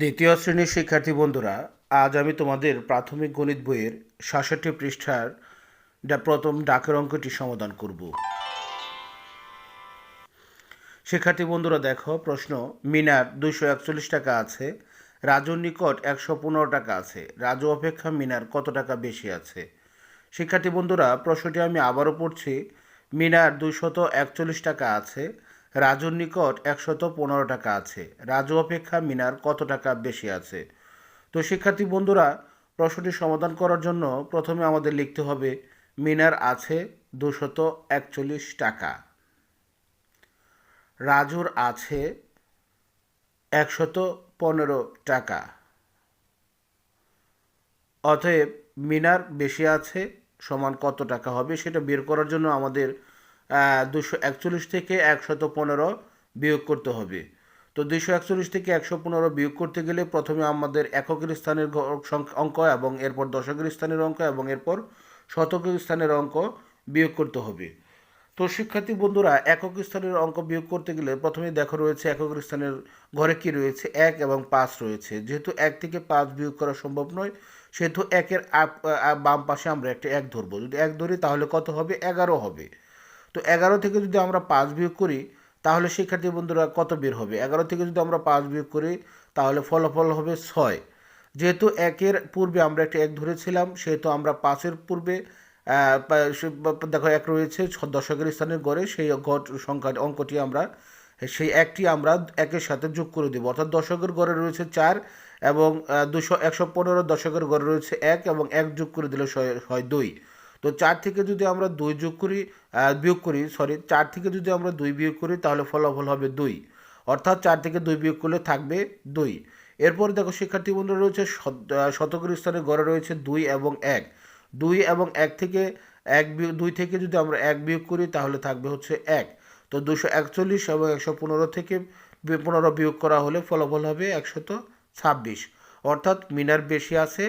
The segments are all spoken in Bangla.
দ্বিতীয় শ্রেণির শিক্ষার্থী বন্ধুরা, আজ আমি তোমাদের প্রাথমিক গণিত বইয়ের সাতষট্টি পৃষ্ঠার প্রথম ডাকের অঙ্কটি সমাধান করব। শিক্ষার্থী বন্ধুরা, দেখো, প্রশ্ন, মিনার দুইশো একচল্লিশ টাকা আছে, রাজুর নিকট একশো পনেরো টাকা আছে, রাজু অপেক্ষা মিনার কত টাকা বেশি আছে? শিক্ষার্থী বন্ধুরা, প্রশ্নটি আমি আবারও পড়ছি, মিনার দুইশত একচল্লিশ টাকা আছে রাজুর নিকট একশত পনেরো টাকা আছে। রাজু অপেক্ষা মিনার কত টাকা বেশি আছে? তো শিক্ষার্থী বন্ধুরা, প্রশ্নটি সমাধান করার জন্য প্রথমে আমাদের লিখতে হবে, মিনার আছে দুশত একচল্লিশ টাকা। রাজুর আছে একশত পনেরো টাকা। অতএব মিনার বেশি আছে সমান কত টাকা হবে সেটা বের করার জন্য আমাদের দুশো একচল্লিশ থেকে একশত পনেরো বিয়োগ করতে হবে। তো দুইশো একচল্লিশ থেকে একশো পনেরো বিয়োগ করতে গেলে প্রথমে আমাদের এককের স্থানের অঙ্ক এবং এরপর দশকের স্থানের অঙ্ক এবং এরপর শতকের স্থানের অঙ্ক বিয়োগ করতে হবে। তো শিক্ষার্থী বন্ধুরা, একক স্থানের অঙ্ক বিয়োগ করতে গেলে প্রথমে দেখো রয়েছে একক স্থানের ঘরে কি রয়েছে? এক এবং পাঁচ রয়েছে। যেহেতু এক থেকে পাঁচ বিয়োগ করা সম্ভব নয়, সেহেতু একের বাম পাশে আমরা একটা এক ধরবো। যদি এক ধরি তাহলে কত হবে? এগারো হবে। তো এগারো থেকে যদি আমরা পাঁচ বিয়োগ করি, তাহলে শিক্ষার্থী বন্ধুরা কত বের হবে? এগারো থেকে যদি আমরা পাঁচ বিয়োগ করি, তাহলে ফলাফল হবে ছয়। যেহেতু একের পূর্বে আমরা একটা এক ধরেছিলাম, সেহেতু আমরা পাঁচের পূর্বে দেখো এক রয়েছে দশকের স্থানের গড়ে সেই সংখ্যা অঙ্কটি আমরা, সেই একটি আমরা একের সাথে যোগ করে দেবো। অর্থাৎ দশকের গড়ে রয়েছে চার এবং দুশো, একশো পনেরো দশকের গড়ে রয়েছে এক এবং এক যোগ করে দিলে হয় দুই। তো চার থেকে যদি আমরা দুই যোগ করি বিয়োগ করি সরি চার থেকে যদি আমরা দুই বিয়োগ করি, তাহলে ফলাফল হবে দুই। অর্থাৎ চার থেকে দুই বিয়োগ করলে থাকবে দুই। এরপর দেখো শিক্ষার্থী বন্ধুরা রয়েছে শতকের স্থানে গড়ে রয়েছে দুই এবং এক। দুই এবং এক থেকে এক বিয়োগ দুই থেকে যদি আমরা এক বিয়োগ করি, তাহলে থাকবে হচ্ছে এক। তো দুশো একচল্লিশ এবং একশো পনেরো থেকে পনেরো বিয়োগ করা হলে ফলাফল হবে একশত ছাব্বিশ। অর্থাৎ মিনার বেশি আছে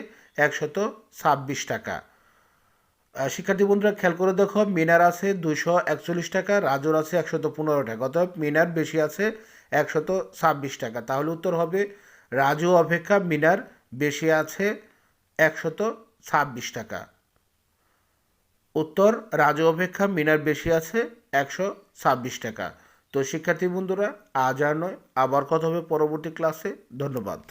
একশত ছাব্বিশ টাকা। শিক্ষার্থী বন্ধুরা, খেয়াল করে দেখো, মিনার আছে দুশো একচল্লিশ টাকা, রাজুর আছে একশত পনেরো টাকা। অর্থাৎ মিনার বেশি আছে একশত ছাব্বিশ টাকা। তাহলে উত্তর হবে, রাজু অপেক্ষা মিনার বেশি আছে একশত ছাব্বিশ টাকা। উত্তর, রাজু অপেক্ষা মিনার বেশি আছে একশো ছাব্বিশ টাকা। তো শিক্ষার্থী বন্ধুরা, আজ আর নয়, আবার কথা হবে পরবর্তী ক্লাসে। ধন্যবাদ।